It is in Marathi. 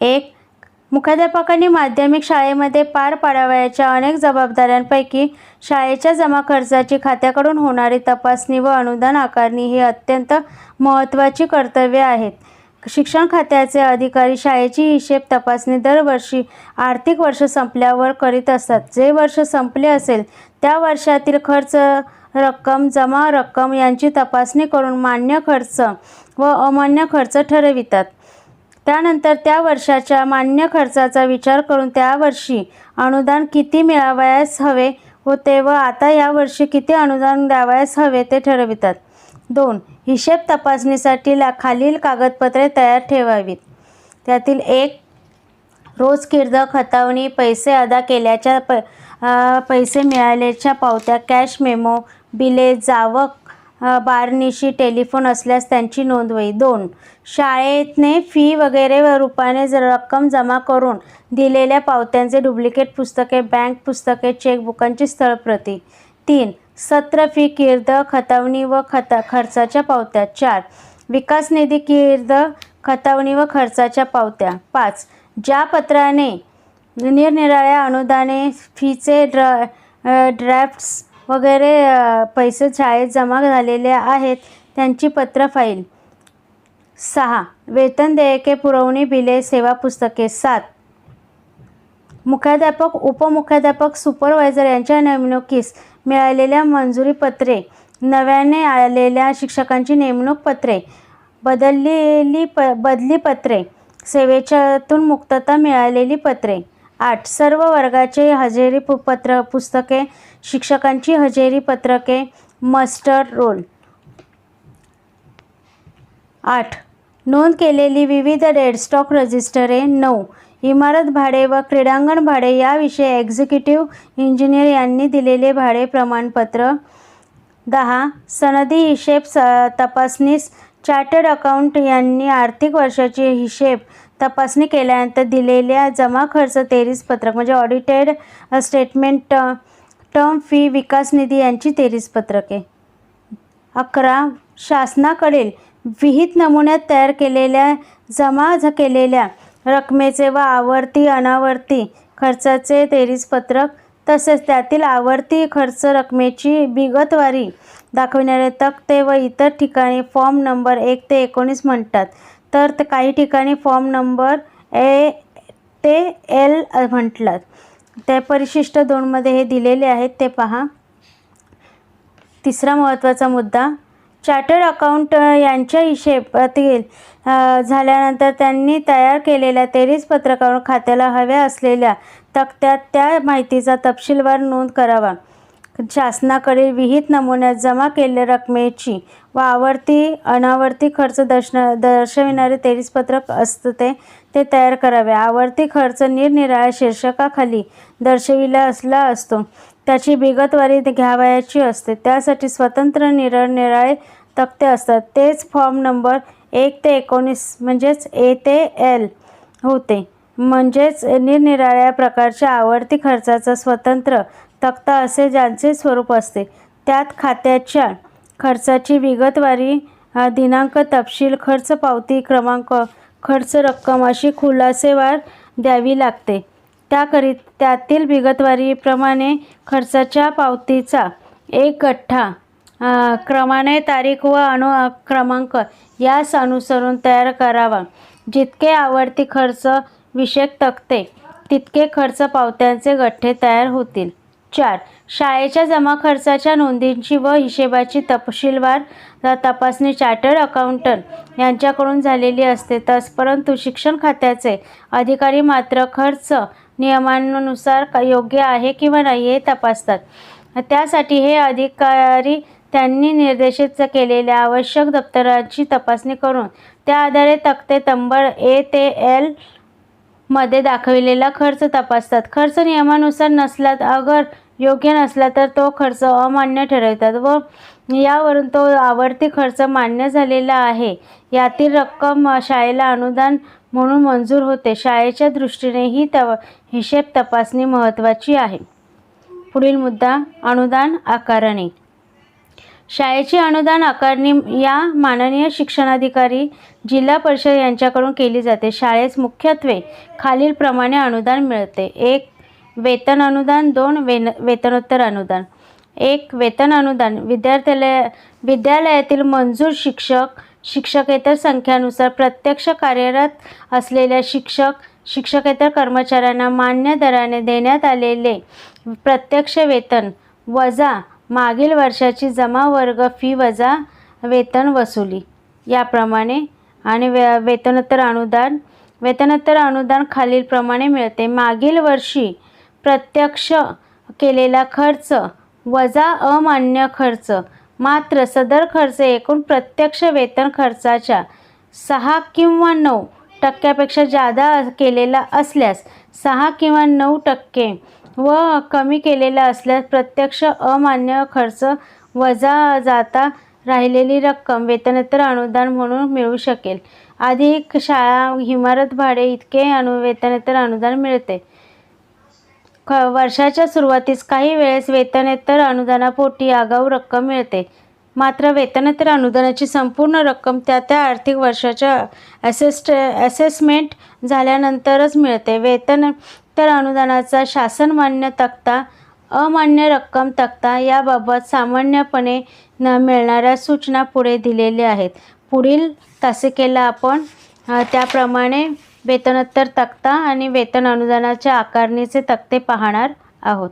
एक मुख्याध्यापकांनी माध्यमिक शाळेमध्ये पार पाडावयाच्या अनेक जबाबदाऱ्यांपैकी शाळेच्या जमा खर्चाची खात्याकडून होणारी तपासणी व अनुदान आकारणी ही अत्यंत महत्त्वाची कर्तव्ये आहेत. शिक्षण खात्याचे अधिकारी शाळेची हिशेब तपासणी दरवर्षी आर्थिक वर्ष संपल्यावर करीत असतात. जे वर्ष संपले असेल त्या वर्षातील खर्च रक्कम जमा रक्कम यांची तपासणी करून मान्य खर्च व अमान्य खर्च ठरवितात. त्यानंतर त्या वर्षाच्या मान्य खर्चाचा विचार करून त्या वर्षी अनुदान किती मिळावयास हवे होते व आता यावर्षी किती अनुदान द्यावयास हवे ते ठरवितात. दोन हिशेब तपासणीसाठी ला खालील कागदपत्रे तयार ठेवावीत. त्यातील एक रोज किर्द खतावणी पैसे अदा केल्याच्या प पैसे मिळाल्याच्या पावत्या कॅश मेमो बिले जावक बारनिशी टेलिफोन असल्यास त्यांची नोंद होई दोन शाळेतने फी वगैरे व रूपाने जर रक्कम जमा करून दिलेल्या पावत्यांचे डुप्लिकेट पुस्तके बँक पुस्तके चेकबुकांची स्थळप्रती तीन सत्र फी किर्द खतावणी व खता खर्चाच्या पावत्या. चार विकास निधी किर्द खतावणी व खर्चाच्या पावत्या. पाच ज्या पत्राने निरनिराळ्या अनुदाने फीचे ड्रा ड्राफ्ट्स वगैरे पैसे शाळेत जमा झालेले आहेत त्यांची पत्र फाईल. सहा. वेतन देयके पुरवणी बिले सेवा पुस्तके. सात. मुख्याध्यापक उपमुख्याध्यापक सुपरवायझर यांच्या नेमणुकीस मिळालेल्या मंजुरी पत्रे नव्याने आलेल्या शिक्षकांची नेमणूक पत्रे बदललेली प बदली पत्रे सेवेच्यातून मुक्तता मिळालेली पत्रे. आठ. सर्व वर्गाचे हजेरी पु पत्र पुस्तके शिक्षकांची हजेरी पत्रके मस्टर रोल. आठ. नोंद केलेली विविध डेडस्टॉक रजिस्टरे. नऊ. इमारत भाडे व क्रीडांगण भाडे याविषयी एक्झिक्युटिव्ह इंजिनियर यांनी दिलेले भाडे प्रमाणपत्र. दहा. सनदी हिशेब स तपासणीस. चार्टर्ड अकाउंट यांनी आर्थिक वर्षाची हिशेब तपासणी केल्यानंतर दिलेल्या जमा खर्च तेरीस पत्रक म्हणजे ऑडिटेड स्टेटमेंट टर्म फी विकास निधी यांची तेरीस पत्रके अकरा शासनाकडील विहित नमुन्यात तयार केलेल्या जमा केलेल्या रकमेचे व आवर्ती अनावर्ती खर्चाचे तेरीस पत्रक तसेच त्यातील आवर्ती खर्च रकमेची बिगतवारी दाखविणारे तक्ते व इतर ठिकाणी फॉर्म नंबर एक ते एकोणीस म्हणतात. तर ते काही ठिकाणी फॉर्म नंबर ए ते एल म्हटलात त्या परिशिष्ट दोनमध्ये हे दिलेले आहेत ते पहा. तिसरा महत्त्वाचा मुद्दा. चार्टर्ड अकाउंट यांच्या हिशेबातील झाल्यानंतर त्यांनी तयार केलेल्या तेरीस पत्रकावर खात्याला हव्या असलेल्या तक्त्यात त्या माहितीचा तपशीलवार नोंद करावा. शासनाकडील विहित नमुन्यात जमा केलेल्या रकमेची व आवर्ती अनावर्ती खर्च दर्शन दर्शविणारे तेवीस पत्रक असते ते ते तयार करावे. आवर्ती खर्च निरनिराळ्या शीर्षकाखाली दर्शविला असला असतो. त्याची बिगतवारी घ्यावयाची असते. त्यासाठी स्वतंत्र निरनिराळे तक्ते असतात. तेच फॉर्म नंबर एक ते एकोणीस म्हणजेच ए ते एल होते. म्हणजेच निरनिराळ्या प्रकारच्या आवर्ती खर्चाचा स्वतंत्र तक्ता असे ज्यांचे स्वरूप असते. त्यात खात्याच्या खर्चाची विगतवारी दिनांक तपशील खर्च पावती क्रमांक खर्च रक्कम अशी खुलासेवार द्यावी लागते. त्याकरित त्यातील विगतवारीप्रमाणे खर्चाच्या पावतीचा एक गठ्ठा क्रमाने तारीख व अनु क्रमांक यास अनुसरून तयार करावा. जितके आवर्ती खर्च विषयक तक्ते तितके खर्च पावत्यांचे गठ्ठे तयार होतील. चार शाळेच्या जमा खर्चाच्या नोंदींची व हिशेबाची तपशीलवार तपासणी चार्टर्ड अकाउंटंट यांच्याकडून झालेली असते. तस परंतु शिक्षण खात्याचे अधिकारी मात्र खर्च नियमांनुसार योग्य आहे किंवा नाही हे तपासतात. त्यासाठी हे अधिकारी त्यांनी निर्देशित केलेल्या आवश्यक दप्तरांची तपासणी करून त्या आधारे तक्ते तंबर ए ते एल मध्ये दाखविलेला खर्च तपासतात. खर्च नियमानुसार नसला अगर योग्य नसला तर तो खर्च अमान्य ठरवतात व यावरून तो आवर्ती खर्च मान्य झालेला आहे. यातील रक्कम शाळेला अनुदान म्हणून मंजूर होते. शाळेच्या दृष्टीने ही तव हिशेब तपासणी महत्त्वाची आहे. पुढील मुद्दा अनुदान आकारणी. शाळेची अनुदान आकारणी या माननीय शिक्षणाधिकारी जिल्हा परिषद यांच्याकडून केली जाते. शाळेस मुख्यत्वे खालीलप्रमाणे अनुदान मिळते. एक वेतन अनुदान. दोन वेन वेतनोत्तर अनुदान. एक वेतन अनुदान. विद्यार्थ्यालय विद्यालयातील मंजूर शिक्षक शिक्षकेतर संख्यानुसार प्रत्यक्ष कार्यरत असलेल्या शिक्षक शिक्षकेतर कर्मचाऱ्यांना मान्य दराने देण्यात आलेले प्रत्यक्ष वेतन वजा मागील वर्षाची जमा वर्ग फी वजा वेतन वसुली. याप्रमाणे आणि वे वेतनोत्तर अनुदान वेतनोत्तर अनुदान खालीलप्रमाणे मिळते. मागील वर्षी प्रत्यक्ष केलेला खर्च वजा अमान्य खर्च मात्र सदर खर्च एकूण प्रत्यक्ष वेतन खर्चाच्या सहा किंवा नऊ टक्क्यापेक्षा जादा केलेला असल्यास सहा किंवा नऊ टक्के व कमी केलेला असल्यास प्रत्यक्ष अमान्य खर्च वजा जाता राहिलेली रक्कम वेतनेतर अनुदान म्हणून मिळू शकेल. अधिक शाळा इमारत भाडे इतके अनु वेतनेतर अनुदान मिळते. ख वर्षाच्या सुरुवातीस काही वेळेस वेतनेतर अनुदानापोटी आगाऊ रक्कम मिळते. मात्र वेतनेतर अनुदानाची संपूर्ण रक्कम त्या त्या आर्थिक वर्षाच्या असेस्ट असेसमेंट झाल्यानंतरच मिळते. वेतन तर अनुदानाचा शासनमान्य तक्ता अमान्य रक्कम तक्ता याबाबत सामान्यपणे न मिळणाऱ्या सूचना पुढे दिलेल्या आहेत. पुढील तासिकेला आपण त्याप्रमाणे वेतनोत्तर तक्ता आणि वेतन अनुदानाच्या आकारणीचे तक्ते पाहणार आहोत.